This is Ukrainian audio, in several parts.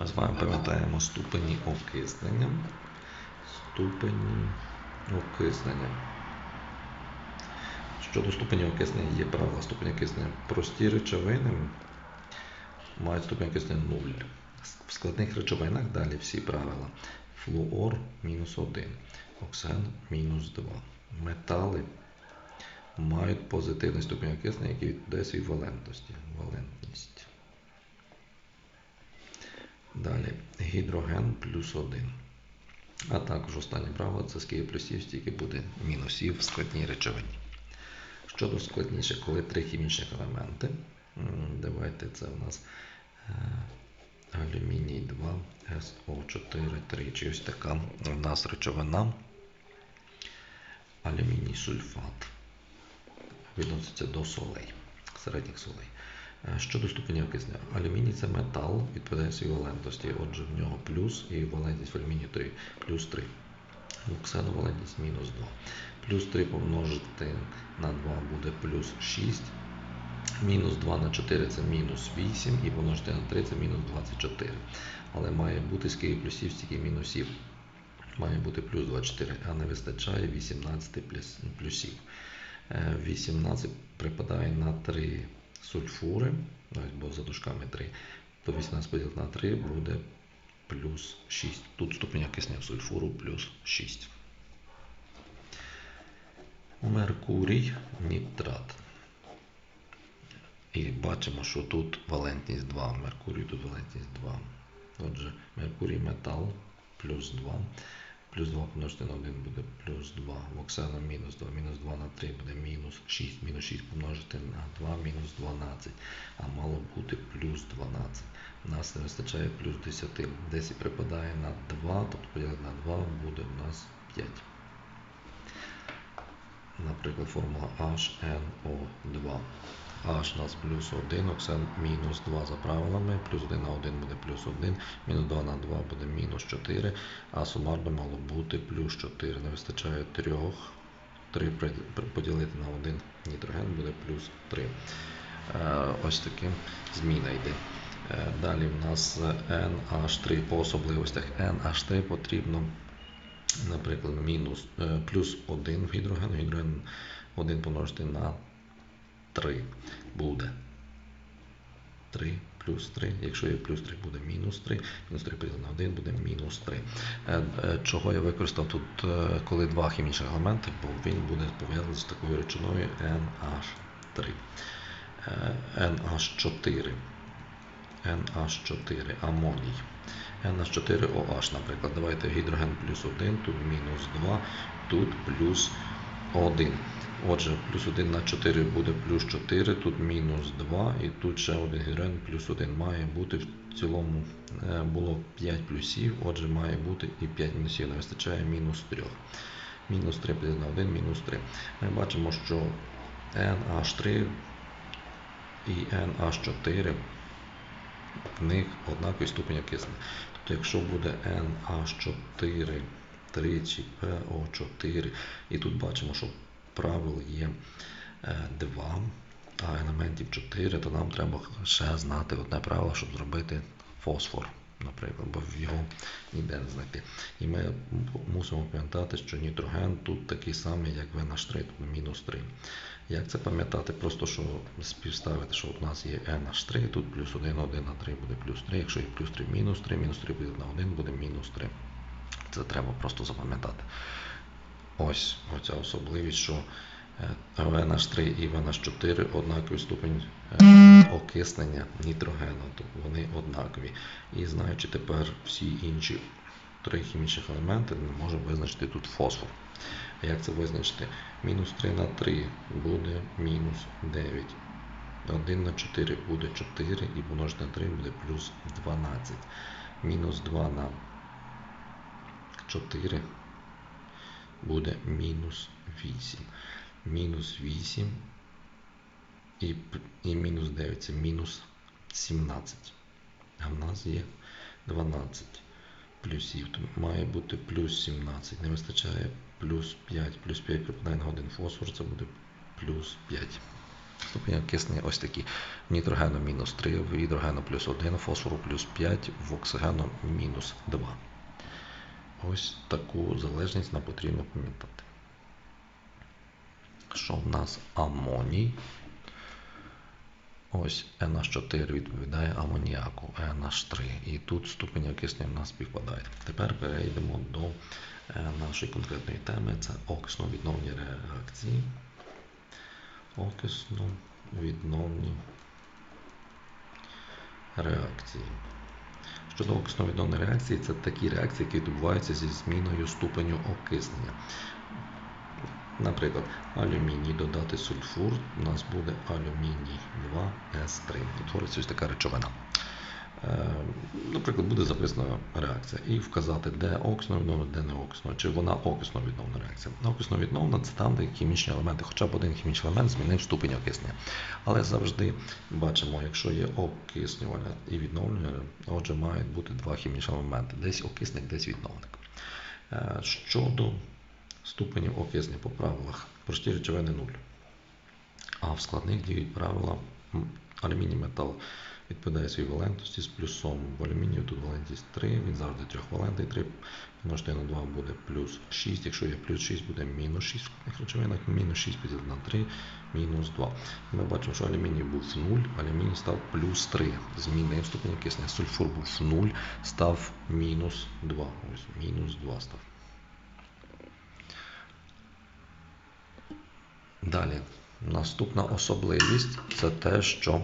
Ми з вами пам'ятаємо ступені окиснення. Ступені окиснення. Щодо ступені окиснення є правила ступені окиснення. Прості речовини мають ступень окиснення 0. В складних речовинах далі всі правила. Флуор мінус 1, оксен мінус 2. Метали мають позитивний ступінь окиснення, який відповідає своїй валентності. Валентність. Далі гідроген плюс 1. А також останнє правило це скільки плюсів, стільки буде мінусів в складній речовині. Щодо складніше, коли три хімічних елементи, давайте це у нас е, алюміній 2, СО4 тричі. Ось така у нас речовина. Алюміній сульфат відноситься до солей, середніх солей. Е, Щодо ступеня окиснення, алюміній це метал, відповідає своїй валентності. Отже, в нього плюс і валентність в алюмінію 3, плюс 3. У ксену валентність мінус 2. Плюс 3 помножити на 2 буде плюс 6. Мінус 2 на 4 це мінус 8 і помножити на 3 це мінус 24. Але має бути скільки плюсів, стільки мінусів. Має бути плюс 24, а не вистачає 18 плюсів. Е, 18 припадає на 3 сульфури, ось, бо за дужками 3, то 18 поділити на 3 буде плюс 6. Тут ступень окиснення сульфуру плюс 6. Меркурій нітрат. І бачимо, що тут валентність 2. Меркурій тут валентність 2. Отже, Меркурій метал плюс 2. Плюс 2 помножити на 1 буде плюс 2. В оксану мінус 2. Мінус 2 на 3 буде мінус 6. Мінус 6 помножити на 2 мінус 12. А мало бути плюс 12. У нас не вистачає плюс 10. 10 припадає на 2, тобто поділити на 2 буде у нас 5. Наприклад, формула HNO2. H плюс 1, оксан мінус 2 за правилами, плюс 1 на 1 буде плюс 1, мінус 2 на 2 буде мінус 4, а сумарно мало бути плюс 4. Не вистачає 3. 3 поділити на 1 нітроген буде плюс 3. Е, Ось таким зміна йде. Е, Далі в нас NH3 по особливостях. NH3 потрібно наприклад, мінус, е, плюс 1 в гідроген, гідроген 1 помножити на 3 буде 3 плюс 3. Якщо є плюс 3, буде мінус 3, мінус 3 поділити на 1 буде мінус 3. Е, е, Чого я використав тут, е, коли два хімічні елементи, бо він буде пов'язаний з такою речовиною NH3. Е, NH4. NH4 амоній. NH4OH, наприклад. Давайте гідроген плюс 1, тут мінус 2, тут плюс 1. Отже, плюс 1 на 4 буде плюс 4, тут мінус 2, і тут ще один гідроген плюс 1. Має бути в цілому е, було 5 плюсів, отже, має бути і 5 мінусів. Не вистачає мінус 3. Мінус 3 поділити на 1, мінус 3. Ми бачимо, що NH3 і NH4 в них однаковий ступінь окиснення. Тобто, якщо буде NH4 тричі PO4, і тут бачимо, що правил є 2, а елементів 4, то нам треба ще знати одне правило, щоб зробити фосфор, наприклад, бо його ніде не знайти. І ми мусимо пам'ятати, що нітроген тут такий самий, як в NH3, тобто мінус 3. Як це пам'ятати? Просто що співставити, що у нас є NH3, тут плюс 1, 1 на 3 буде плюс 3, якщо є плюс 3, мінус 3, мінус 3 буде на 1, буде мінус 3. Це треба просто запам'ятати. Ось оця особливість, що е, в NH3 і в NH4 однаковий ступень е, окиснення нітрогену, тобто вони однакові. І знаючи тепер всі інші три хімічних елементи, ми можемо визначити тут фосфор. Як це визначити? Мінус 3 на 3 буде мінус 9. 1 на 4 буде 4 і помножити на 3 буде плюс 12. Мінус 2 на 4 буде мінус 8. Мінус 8 і, і мінус 9 це мінус 17. А в нас є 12 плюсів. То має бути плюс 17. Не вистачає плюс 5. Плюс 5 припадає на один фосфор, це буде плюс 5. Ступені окиснення ось такі. В Нітрогену мінус 3, в гідрогену плюс 1, фосфору плюс 5, в оксигену мінус 2. Ось таку залежність нам потрібно пам'ятати. Що в нас амоній? Ось NH4 відповідає амоніаку, NH3. І тут ступені окиснення в нас співпадають. Тепер перейдемо до е, нашої конкретної теми. Це окисно-відновні реакції. Окисно-відновні реакції. Щодо окисно-відновної реакції, це такі реакції, які відбуваються зі зміною ступеню окиснення. Наприклад, алюміній додати сульфур, у нас буде алюміній 2С3. Утвориться ось така речовина. Е, Наприклад, буде записана реакція і вказати, де окисно-відновна, де не окисно, чи вона окисно-відновна реакція. Окисно-відновна це там, де хімічні елементи, хоча б один хімічний елемент змінив ступень окиснення. Але завжди бачимо, якщо є окиснювання і відновлення, отже, мають бути два хімічні елементи: десь окисник, десь відновник. Е, Щодо ступенів окиснення по правилах, прості речовини 0. А в складних діють правила алюміній метал відповідає своїй валентності з плюсом. В алюмінію тут валентність 3, він завжди трьохвалентний, 3 помножити на 2 буде плюс 6, якщо є плюс 6, буде мінус 6 в речовинах, мінус 6 поділити на 3, мінус 2. Ми бачимо, що алюміній був 0, алюміній став плюс 3, змінив ступень окиснення. Сульфур був 0, став мінус 2. Ось мінус 2 став. Далі, наступна особливість це те, що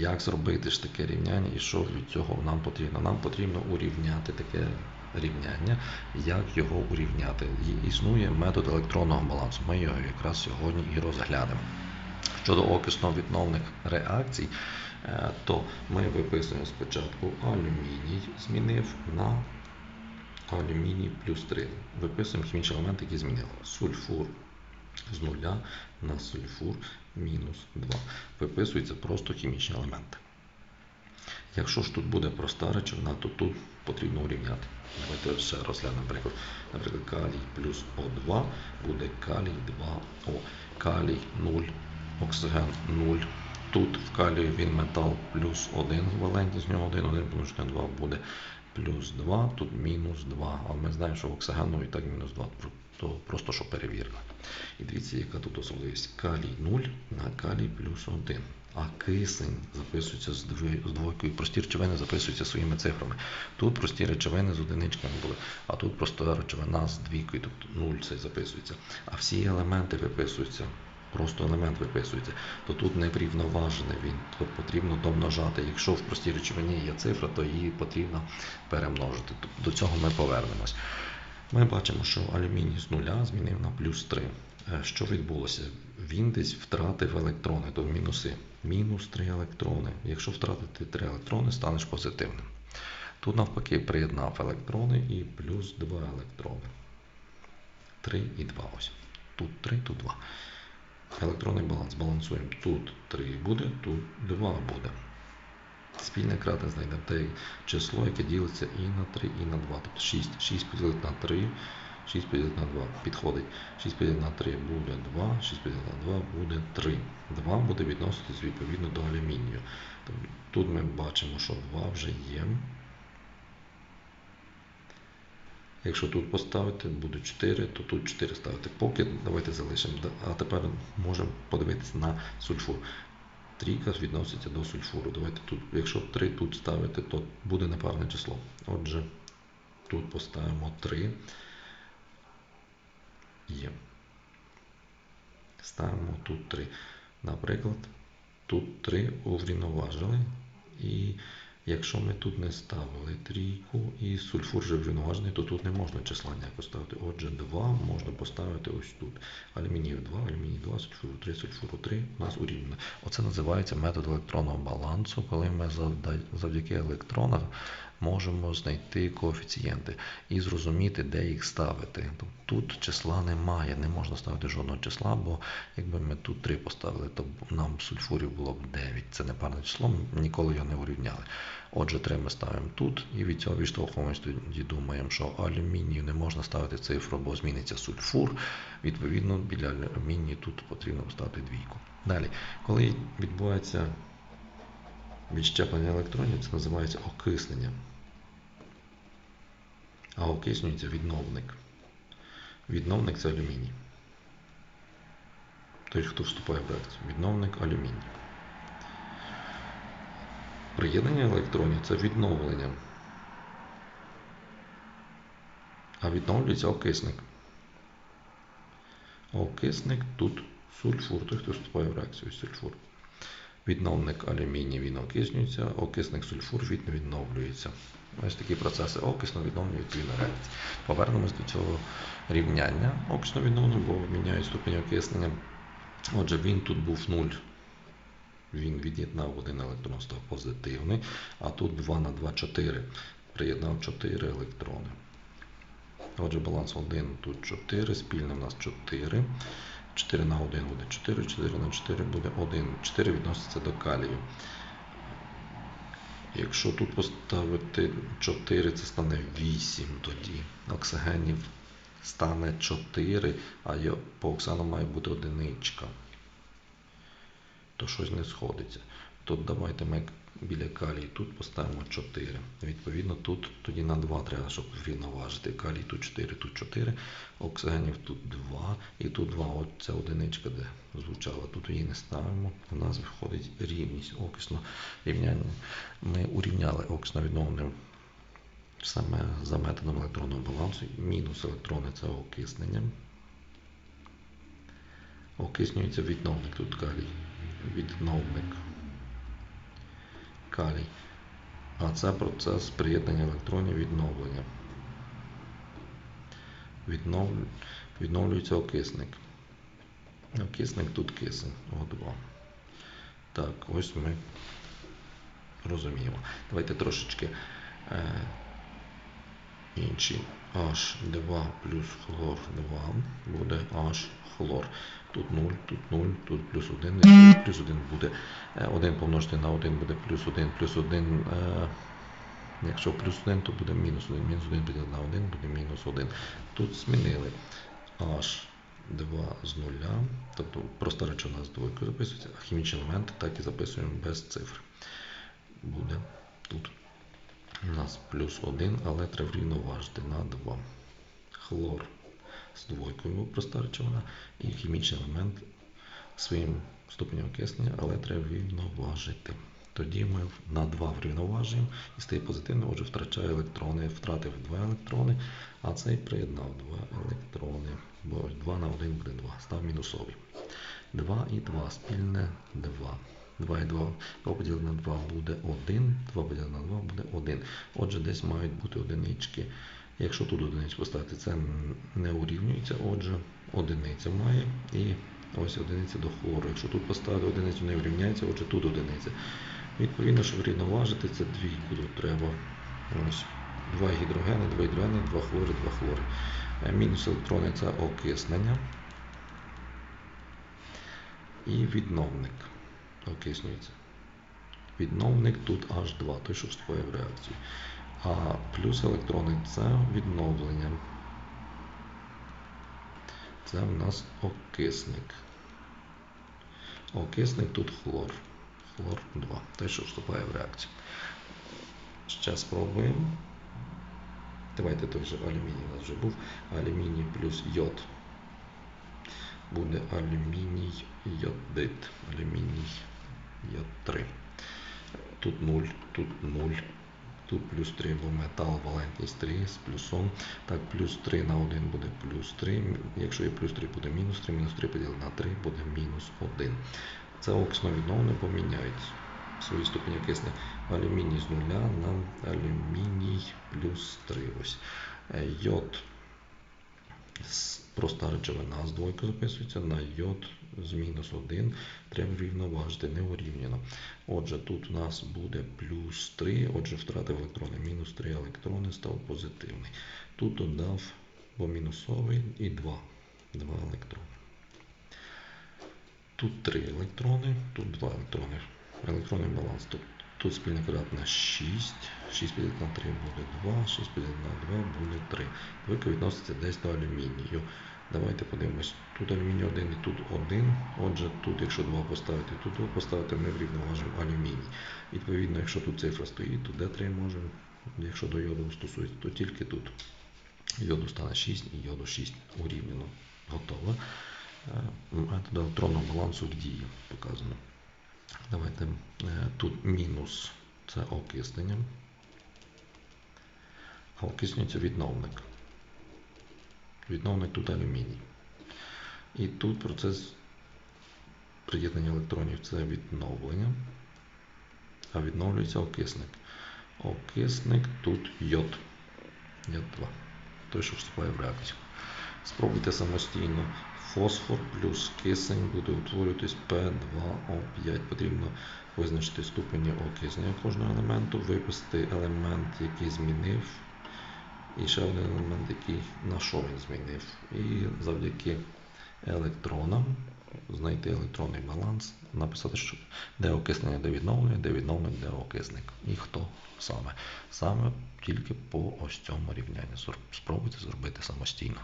як зробити ж таке рівняння і що від цього нам потрібно. Нам потрібно урівняти таке рівняння, як його урівняти. Існує метод електронного балансу. Ми його якраз сьогодні і розглянемо. Щодо окисно-відновних реакцій, е, то ми виписуємо спочатку алюміній, змінив на алюміній плюс 3. Виписуємо хімічний елемент, який змінили. Сульфур з нуля на сульфур мінус 2. Виписуються просто хімічні елементи. Якщо ж тут буде проста речовина, то тут потрібно урівняти. Давайте ще розглянемо приклад. Наприклад, калій плюс О2 буде калій 2О. Калій 0, оксиген 0. Тут в калію він метал плюс 1, валентність з нього 1, 1 помножити 2 буде плюс 2, тут мінус 2. Але ми знаємо, що в і так мінус 2, то просто що перевірка. І дивіться, яка тут особливість. Калій 0 на калій плюс 1. А кисень записується з двойкою. Прості речовини записуються своїми цифрами. Тут прості речовини з одиничками були, а тут проста речовина з двійкою, тобто 0 це записується. А всі елементи виписуються. Просто елемент виписується, то тут не врівноважений він, то потрібно домножати. Якщо в простій речовині є цифра, то її потрібно перемножити. До цього ми повернемось. Ми бачимо, що алюміній з нуля змінив на плюс 3. Е, Що відбулося? Він десь втратив електрони, то мінуси. Мінус 3 електрони. Якщо втратити 3 електрони, станеш позитивним. Тут навпаки приєднав електрони і плюс 2 електрони. 3 і 2 ось. Тут 3, тут 2. Електронний баланс балансуємо. Тут 3 буде, тут 2 буде. Спільне кратне знайдемо те число, яке ділиться і на 3, і на 2. Тобто 6. 6 поділити на 3, 6 поділити на 2. Підходить. 6 поділити на 3 буде 2, 6 поділити на 2 буде 3. 2 буде відноситись відповідно до алюмінію. Тобто Тут ми бачимо, що 2 вже є. Якщо тут поставити, буде 4, то тут 4 ставити. Поки давайте залишимо. А тепер можемо подивитися на сульфур. Трійка відноситься до сульфуру. Давайте тут, якщо 3 тут ставити, то буде непарне число. Отже, тут поставимо 3. Є. Ставимо тут 3. Наприклад, тут 3 уврівноважили. І якщо ми тут не ставили трійку і сульфур врівноважений, то тут не можна числа ніякого ставити. Отже, 2 можна поставити ось тут. Алюмінію 2, алюміній 2, сульфуру 3, сульфуру 3 у нас урівнено. Оце називається метод електронного балансу, коли ми завдяки електронам можемо знайти коефіцієнти і зрозуміти, де їх ставити. Тобто Тут числа немає, не можна ставити жодного числа, бо якби ми тут 3 поставили, то нам сульфурів було б 9. Це непарне число, ми ніколи його не урівняли. Отже, 3 ми ставимо тут і від цього відштовхуємось тоді думаємо, що алюмінію не можна ставити цифру, бо зміниться сульфур. Відповідно, біля алюмінію тут потрібно поставити двійку. Далі, коли відбувається відщеплення електронів, це називається окиснення. А окиснюється відновник. Відновник це алюміній. Той, хто вступає в реакцію. Відновник алюміній. Приєднання електронів це відновлення. А відновлюється окисник. Окисник тут сульфур, той, хто вступає в реакцію сульфур. Відновник алюміній він окиснюється, окисник сульфур він відновлюється. Ось такі процеси окисно відновлення відповідно реакції. Повернемось до цього рівняння окисно відновлення, бо міняють ступінь окиснення. Отже, він тут був 0. Він від'єднав один електрон, став позитивний, а тут 2 на 2 4. Приєднав 4 електрони. Отже, баланс 1 тут 4, спільне в нас 4. 4 на 1 буде 4, 4 на 4 буде 1. 4 відноситься до калію. Якщо тут поставити 4, це стане 8 тоді. Оксигенів стане 4, а по оксану має бути одиничка. То щось не сходиться. Тут давайте ми біля калії тут поставимо 4. Відповідно, тут тоді на 2 треба, щоб врівноважити. Калій тут 4, тут 4, оксигенів тут 2, і тут 2. От ця одиничка, де звучала, тут її не ставимо. У нас виходить рівність окисно рівняння. Ми урівняли окисно відновленим саме за методом електронного балансу. Мінус електрони це окиснення. Окиснюється відновник тут калій. Відновник калій. А це процес приєднання електронів відновлення. Віднов... Відновлюється окисник. Окисник тут кисень О2. Так, ось ми розуміємо. Давайте трошечки е, інші H2 плюс хлор 2 буде H хлор. Тут 0, тут 0, тут плюс 1, і плюс 1 буде 1 помножити на 1 буде плюс 1, плюс 1. Якщо плюс 1, то буде мінус 1, мінус 1 буде на 1, буде мінус 1. Тут змінили H2 з нуля, тобто проста речовина з двойкою записується, а хімічні елементи так і записуємо без цифр. Буде тут у нас плюс 1, але треба врівноважити на 2. Хлор з двойкою був проста речовина і хімічний елемент своїм ступенем окиснення, але треба врівноважити. Тоді ми на 2 врівноважуємо і стає позитивним, отже, втрачає електрони, втратив 2 електрони, а цей приєднав 2 електрони. Бо 2 на 1 буде 2, став мінусовий. 2 і 2, спільне 2. 2 і 2 2 поділити на 2 буде 1, 2 поділити на 2 буде 1. Отже, десь мають бути одинички. Якщо тут одиницю поставити, це не урівнюється, отже, одиниця має і ось одиниця до хлору. Якщо тут поставити одиницю, не урівняється, отже тут одиниця. Відповідно, щоб рівноважити, це двійку тут треба. Ось Два гідрогени, два гідрогени, два хлори, два хлори. Мінус електрони це окиснення. І відновник окиснюється. Відновник тут H2, той, що вступає в реакцію. А плюс електрони це відновлення. Це в нас окисник. Окисник тут хлор. Хлор 2. Той, що вступає в реакцію. Ще спробуємо. Давайте той же алюміній у нас вже був. Алюміній плюс йод. Буде алюміній йодит. Алюміній йод 3. Тут 0, тут 0. Тут плюс 3, бо метал валентність 3 з плюсом. Так, плюс 3 на 1 буде плюс 3. Якщо є плюс 3, буде мінус 3, мінус 3 поділити на 3 буде мінус 1. Це окисно відновлено поміняють свої ступені окисне. Алюміній з нуля на алюміній плюс 3. Ось. Йод проста речовина з двойкою записується на йод з мінус 1. Треба рівноважити, не урівняно. Отже, тут у нас буде плюс 3, отже, втратив електрони. Мінус 3 електрони став позитивний. Тут додав бо мінусовий і 2. 2 електрони. Тут 3 електрони, тут 2 електрони. Електронний баланс тут Тут спільний квадрат на 6, 6 поділити на 3 буде 2, 6 поділити на 2 буде 3. Двойка відноситься десь до алюмінію. Давайте подивимось. Тут алюміній 1 і тут 1. Отже, тут, якщо 2 поставити, тут 2 поставити, ми врівноважимо алюміній. Відповідно, якщо тут цифра стоїть, то D3 можемо. Якщо до йоду стосується, то тільки тут. Йоду стане 6 і йоду 6 урівняно. Готово. Е, Метод електронного балансу в дії показано. Давайте е, тут мінус це окиснення. А окиснюється відновник. Відновник тут алюміній. І тут процес приєднання електронів це відновлення. А відновлюється окисник. Окисник тут йод. Йод 2. Той, що вступає в реакцію. Спробуйте самостійно. Фосфор плюс кисень буде утворюватись P2O5. Потрібно визначити ступені окиснення кожного елементу, виписати елемент, який змінив, і ще один елемент, який на що він змінив. І завдяки електронам знайти електронний баланс, написати, що де окиснення, де відновлення, де відновлення, де окисник. І хто саме. Саме тільки по ось цьому рівнянню. Спробуйте зробити самостійно.